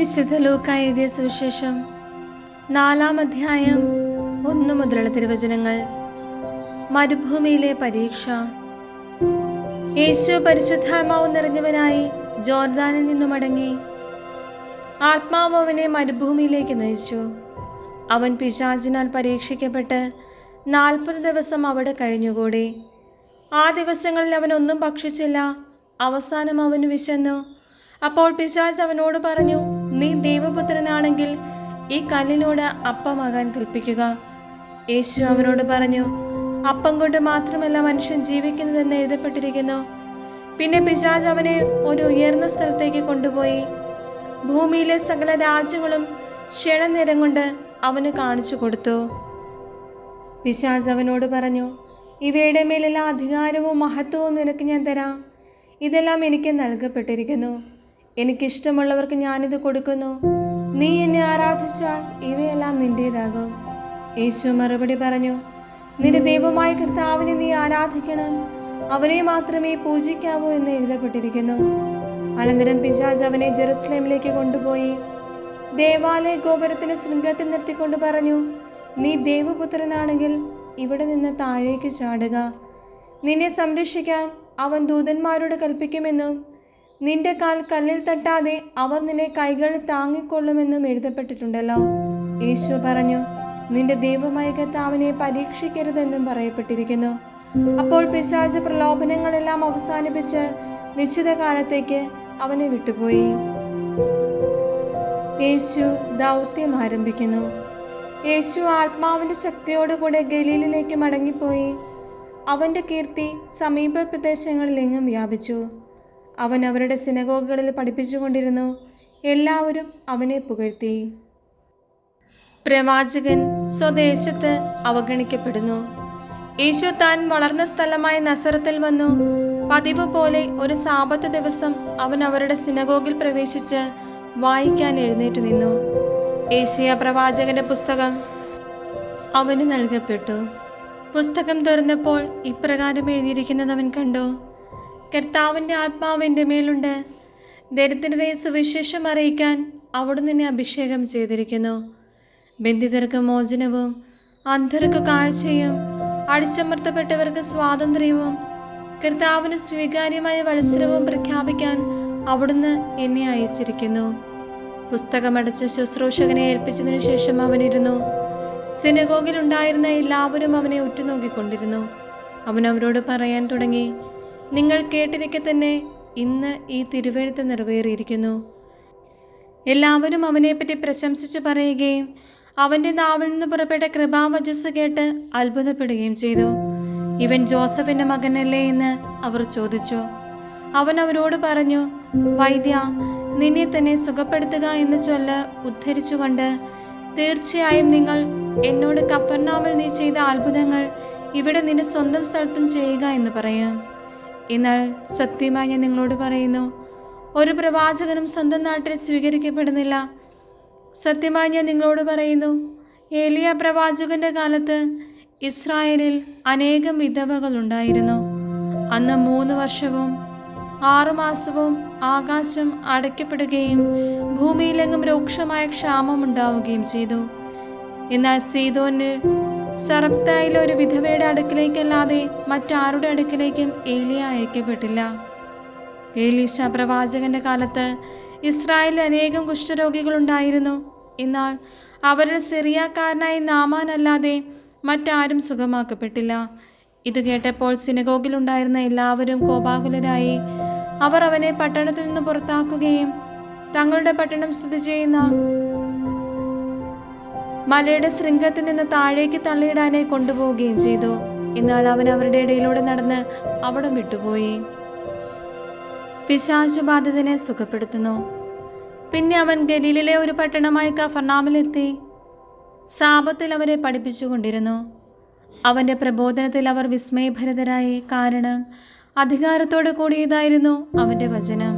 വിശുദ്ധ ലൂക്ക എഴുതിയ സുവിശേഷം നാലാം അധ്യായം ഒന്നു മുതലുള്ള തിരുവചനങ്ങൾ. മരുഭൂമിയിലെ പരീക്ഷ. യേശു പരിശുദ്ധാത്മാവ് നിറഞ്ഞവനായി ജോർദാനിൽ നിന്നു മടങ്ങി. ആത്മാവ് അവനെ മരുഭൂമിയിലേക്ക് നയിച്ചു. അവൻ പിശാചിനാൽ പരീക്ഷിക്കപ്പെട്ട് നാൽപ്പത് ദിവസം അവിടെ കഴിഞ്ഞുകൂടി. ആ ദിവസങ്ങളിൽ അവനൊന്നും ഭക്ഷിച്ചില്ല. അവസാനം അവന് വിശന്നു. അപ്പോൾ പിശാച് അവനോട് പറഞ്ഞു നീ ദൈവപുത്രനാണെങ്കിൽ ഈ കല്ലിനോട് അപ്പമാകാൻ കൽപ്പിക്കുക. യേശു അവനോട് പറഞ്ഞു അപ്പം കൊണ്ട് മാത്രമല്ല മനുഷ്യൻ ജീവിക്കുന്നതെന്ന് എഴുതപ്പെട്ടിരിക്കുന്നു. പിന്നെ പിശാജ് അവനെ ഒരു ഉയർന്ന സ്ഥലത്തേക്ക് കൊണ്ടുപോയി. ഭൂമിയിലെ സകല രാജ്യങ്ങളും ക്ഷണനേരം കൊണ്ട് അവന് കാണിച്ചു കൊടുത്തു. പിശാജ് അവനോട് പറഞ്ഞു ഇവയുടെ മേലെല്ലാം അധികാരവും മഹത്വവും നിനക്ക് ഞാൻ തരാം. ഇതെല്ലാം എനിക്ക് നൽകപ്പെട്ടിരിക്കുന്നു. എനിക്കിഷ്ടമുള്ളവർക്ക് ഞാനിത് കൊടുക്കുന്നു. നീ എന്നെ ആരാധിച്ചാൽ ഇവയെല്ലാം നിന്റേതാകും. യേശു മറുപടി പറഞ്ഞു നിന്റെ ദൈവമായ കർത്താവിനെ നീ ആരാധിക്കണം. അവനെ മാത്രമേ പൂജിക്കാവൂ എന്ന് എഴുതപ്പെട്ടിരിക്കുന്നു. അനന്തരം പിശാജ് അവനെ ജെറുസലേമിലേക്ക് കൊണ്ടുപോയി. ദേവാലയ ഗോപുരത്തിന് ശൃംഗത്തിൽ നിർത്തിക്കൊണ്ട് പറഞ്ഞു നീ ദേവപുത്രനാണെങ്കിൽ ഇവിടെ നിന്ന് താഴേക്ക് ചാടുക. നിന്നെ സംരക്ഷിക്കാൻ അവൻ ദൂതന്മാരോട് കൽപ്പിക്കുമെന്നും നിന്റെ കാൽ കല്ലിൽ തട്ടാതെ അവർ നിന്നെ കൈകളിൽ താങ്ങിക്കൊള്ളുമെന്നും എഴുതപ്പെട്ടിട്ടുണ്ടല്ലോ. യേശു പറഞ്ഞു നിന്റെ ദൈവമായ കർത്താവിനെ പരീക്ഷിക്കരുതെന്നും പറയപ്പെട്ടിരിക്കുന്നു. അപ്പോൾ പിശാച പ്രലോഭനങ്ങളെല്ലാം അവസാനിപ്പിച്ച് നിശ്ചിത കാലത്തേക്ക് അവനെ വിട്ടുപോയി. യേശു ദൗത്യം ആരംഭിക്കുന്നു. യേശു ആത്മാവിന്റെ ശക്തിയോടുകൂടെ ഗലീലിലേക്ക് മടങ്ങിപ്പോയി. അവന്റെ കീർത്തി സമീപ പ്രദേശങ്ങളിലെങ്ങും വ്യാപിച്ചു. അവൻ അവരുടെ സിനഗോഗുകളിൽ പഠിപ്പിച്ചുകൊണ്ടിരുന്നു. എല്ലാവരും അവനെ പുകഴ്ത്തി. പ്രവാചകൻ സ്വദേശത്ത് അവഗണിക്കപ്പെടുന്നു. യേശു താൻ വളർന്ന സ്ഥലമായ നസറത്തിൽ വന്നു. പതിവ് പോലെ ഒരു സാപത്ത് ദിവസം അവൻ അവരുടെ സിനഗോഗിൽ പ്രവേശിച്ച് വായിക്കാൻ എഴുന്നേറ്റ് നിന്നു. ഏഷ്യ പ്രവാചകന്റെ പുസ്തകം അവന് നൽകപ്പെട്ടു. പുസ്തകം തുറന്നപ്പോൾ ഇപ്രകാരം എഴുതിയിരിക്കുന്നത് അവൻ കണ്ടു. കർത്താവിന്റെ ആത്മാവ് എന്റെ മേലുണ്ട്. ദരിദ്രരെ സുവിശേഷം അറിയിക്കാൻ അവിടുന്ന് എന്നെ അഭിഷേകം ചെയ്തിരിക്കുന്നു. ബന്ധിതർക്ക് മോചനവും അന്ധർക്ക് കാഴ്ചയും അടിച്ചമർത്തപ്പെട്ടവർക്ക് സ്വാതന്ത്ര്യവും കർത്താവിന് സ്വീകാര്യമായ മത്സരവും പ്രഖ്യാപിക്കാൻ അവിടുന്ന് എന്നെ അയച്ചിരിക്കുന്നു. പുസ്തകമടച്ച് ശുശ്രൂഷകനെ ഏൽപ്പിച്ചതിനു ശേഷം അവനിരുന്നു. സിനഗോഗിൽ ഉണ്ടായിരുന്ന എല്ലാവരും അവനെ ഉറ്റുനോക്കിക്കൊണ്ടിരുന്നു. അവൻ അവരോട് പറയാൻ തുടങ്ങി നിങ്ങൾ കേട്ടിരിക്കെ തന്നെ ഇന്ന് ഈ തിരുവഴുത്ത് നിറവേറിയിരിക്കുന്നു. എല്ലാവരും അവനെപ്പറ്റി പ്രശംസിച്ച് പറയുകയും അവന്റെ നാവിൽ നിന്ന് പുറപ്പെട്ട കൃപാവചസ് കേട്ട് അത്ഭുതപ്പെടുകയും ചെയ്തു. ഇവൻ ജോസഫിന്റെ മകനല്ലേ എന്ന് അവർ ചോദിച്ചു. അവൻ അവരോട് പറഞ്ഞു വൈദ്യ നിന്നെ തന്നെ സുഖപ്പെടുത്തുക എന്ന് ചൊല്ല് ഉദ്ധരിച്ചുകൊണ്ട് തീർച്ചയായും നിങ്ങൾ എന്നോട് കപ്പർനാമിൽ നീ ചെയ്ത അത്ഭുതങ്ങൾ ഇവിടെ നിന്റെ സ്വന്തം സ്ഥലത്തും ചെയ്യുക എന്ന് പറയാം. എന്നാൽ സത്യമായി ഞാൻ നിങ്ങളോട് പറയുന്നു ഒരു പ്രവാചകനും സ്വന്തം നാട്ടിൽ സ്വീകരിക്കപ്പെടുന്നില്ല. സത്യമായി ഞാൻ നിങ്ങളോട് പറയുന്നു ഏലിയ പ്രവാചകന്റെ കാലത്ത് ഇസ്രായേലിൽ അനേകം വിധവകൾ ഉണ്ടായിരുന്നു. അന്ന് മൂന്ന് വർഷവും ആറുമാസവും ആകാശം അടയ്ക്കപ്പെടുകയും ഭൂമിയിലെങ്ങും രൂക്ഷമായ ക്ഷാമം ഉണ്ടാവുകയും ചെയ്തു. എന്നാൽ സീതോനിൽ സറപ്തായിലെ ഒരു വിധവയുടെ അടുക്കിലേക്കല്ലാതെ മറ്റാരുടെ അടുക്കിലേക്കും ഏലിയ അയക്കപ്പെട്ടില്ല. ഏലീശ പ്രവാചകന്റെ കാലത്ത് ഇസ്രായേലിൽ അനേകം കുഷ്ഠരോഗികളുണ്ടായിരുന്നു. എന്നാൽ അവരിൽ സിറിയാക്കാരനായ നാമാനല്ലാതെ മറ്റാരും സുഖമാക്കപ്പെട്ടില്ല. ഇത് കേട്ടപ്പോൾ സിനഗോഗിലുണ്ടായിരുന്ന എല്ലാവരും കോപാകുലരായി അവർ അവനെ പട്ടണത്തിൽ നിന്ന് പുറത്താക്കുകയും തങ്ങളുടെ പട്ടണം സ്ഥിതി ചെയ്യുന്ന മലയുടെ ശൃംഗത്തിൽ നിന്ന് താഴേക്ക് തള്ളിയിടാനായി കൊണ്ടുപോവുകയും ചെയ്തു. എന്നാൽ അവൻ അവരുടെ ഇടയിലൂടെ നടന്ന് അവിടം വിട്ടുപോയി. പിശാശുബാധിതനെ സുഖപ്പെടുത്തുന്നു. പിന്നെ അവൻ ഗലീലിലെ ഒരു പട്ടണമായ കഫർണാമിലെത്തി സാപത്തിൽ അവരെ പഠിപ്പിച്ചുകൊണ്ടിരുന്നു അവന്റെ പ്രബോധനത്തിൽ അവർ വിസ്മയഭരിതരായി. കാരണം അധികാരത്തോട് കൂടിയതായിരുന്നു അവന്റെ വചനം.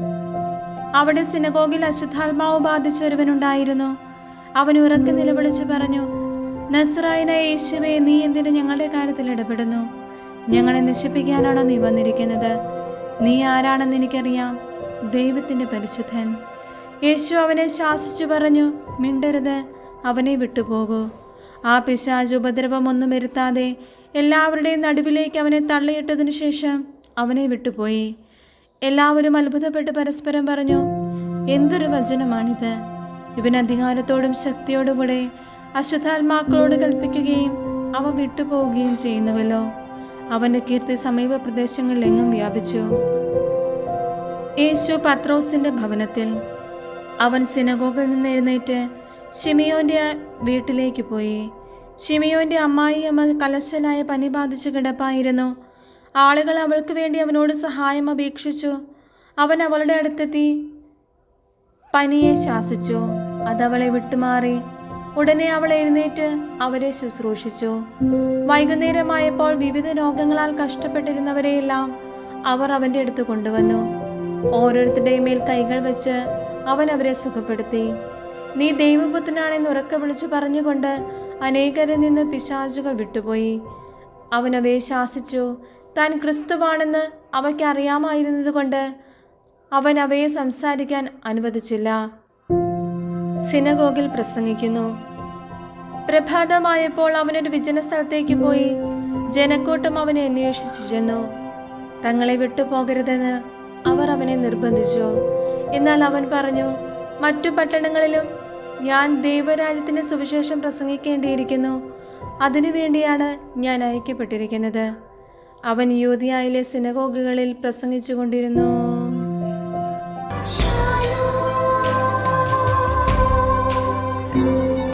അവിടെ സിനഗോഗിൽ അശുദ്ധാത്മാവ് ബാധിച്ച ഒരുവനുണ്ടായിരുന്നു. അവൻ ഉറക്കെ നിലവിളിച്ചു പറഞ്ഞു നസ്രായനായ യേശുവെ നീ എന്തിനു ഞങ്ങളുടെ കാര്യത്തിൽ ഇടപെടുന്നു? ഞങ്ങളെ നശിപ്പിക്കാനാണോ നീ വന്നിരിക്കുന്നത്? നീ ആരാണെന്ന് എനിക്കറിയാം ദൈവത്തിന്റെ പരിശുദ്ധൻ. യേശു അവനെ ശാസിച്ചു പറഞ്ഞു മിണ്ടരുത് അവനെ വിട്ടുപോകൂ. ആ പിശാജ് ഉപദ്രവമൊന്നും വരുത്താതെ എല്ലാവരുടെയും നടുവിലേക്ക് അവനെ തള്ളിയിട്ടതിനു ശേഷം അവനെ വിട്ടുപോയി. എല്ലാവരും അത്ഭുതപ്പെട്ട് പരസ്പരം പറഞ്ഞു എന്തൊരു വചനമാണിത്? ഇവൻ അധികാരത്തോടും ശക്തിയോടുകൂടെ അശുദ്ധാത്മാക്കളോട് കൽപ്പിക്കുകയും അവ വിട്ടുപോവുകയും ചെയ്യുന്നുവല്ലോ. അവന്റെ കീർത്തി സമീപ പ്രദേശങ്ങളിലെങ്ങും വ്യാപിച്ചു. യേശു പത്രോസിന്റെ ഭവനത്തിൽ അവൻ സിനഗോഗിൽ നിന്ന് എഴുന്നേറ്റ് ഷിമിയോന്റെ വീട്ടിലേക്ക് പോയി. ഷിമിയോന്റെ അമ്മായി അമ്മ കലശലായ പനി ബാധിച്ച് കിടപ്പായിരുന്നു. ആളുകൾ അവൾക്ക് വേണ്ടി അവനോട് സഹായം അപേക്ഷിച്ചു. അവൻ അവളുടെ അടുത്തെത്തി പനിയെ ശാസിച്ചു. അതവളെ വിട്ടുമാറി. ഉടനെ അവൾ എഴുന്നേറ്റ് അവരെ ശുശ്രൂഷിച്ചു. വൈകുന്നേരമായപ്പോൾ വിവിധ രോഗങ്ങളാൽ കഷ്ടപ്പെട്ടിരുന്നവരെയെല്ലാം അവർ അവന്റെ അടുത്ത് കൊണ്ടുവന്നു. ഓരോരുത്തരുടെയും മേൽ കൈകൾ വെച്ച് അവൻ അവരെ സുഖപ്പെടുത്തി. നീ ദൈവപുത്രനാണെന്ന് ഉറക്കെ വിളിച്ചു പറഞ്ഞുകൊണ്ട് അനേകരിൽ നിന്ന് പിശാചുകൾ വിട്ടുപോയി അവനവയെ ശാസിച്ചു. താൻ ക്രിസ്തുവാണെന്ന് അവയ്ക്ക് അറിയാമായിരുന്നതുകൊണ്ട് അവൻ അവയെ സംസാരിക്കാൻ അനുവദിച്ചില്ല. സിനഗോഗിൽ പ്രസംഗിക്കുന്നു. പ്രഭാതമായപ്പോൾ അവനൊരു വിജന സ്ഥലത്തേക്ക് പോയി. ജനക്കൂട്ടം അവനെ അന്വേഷിച്ചു ചെന്നു തങ്ങളെ വിട്ടുപോകരുതെന്ന് അവർ അവനെ നിർബന്ധിച്ചു. എന്നാൽ അവൻ പറഞ്ഞു മറ്റു പട്ടണങ്ങളിലും ഞാൻ ദൈവരാജ്യത്തിന്റെ സുവിശേഷം പ്രസംഗിക്കേണ്ടിയിരിക്കുന്നു. അതിനുവേണ്ടിയാണ് ഞാൻ അയക്കപ്പെട്ടിരിക്കുന്നത്. അവൻ യൂതിയായിലെ സിനഗോഗുകളിൽ പ്രസംഗിച്ചുകൊണ്ടിരുന്നു. Show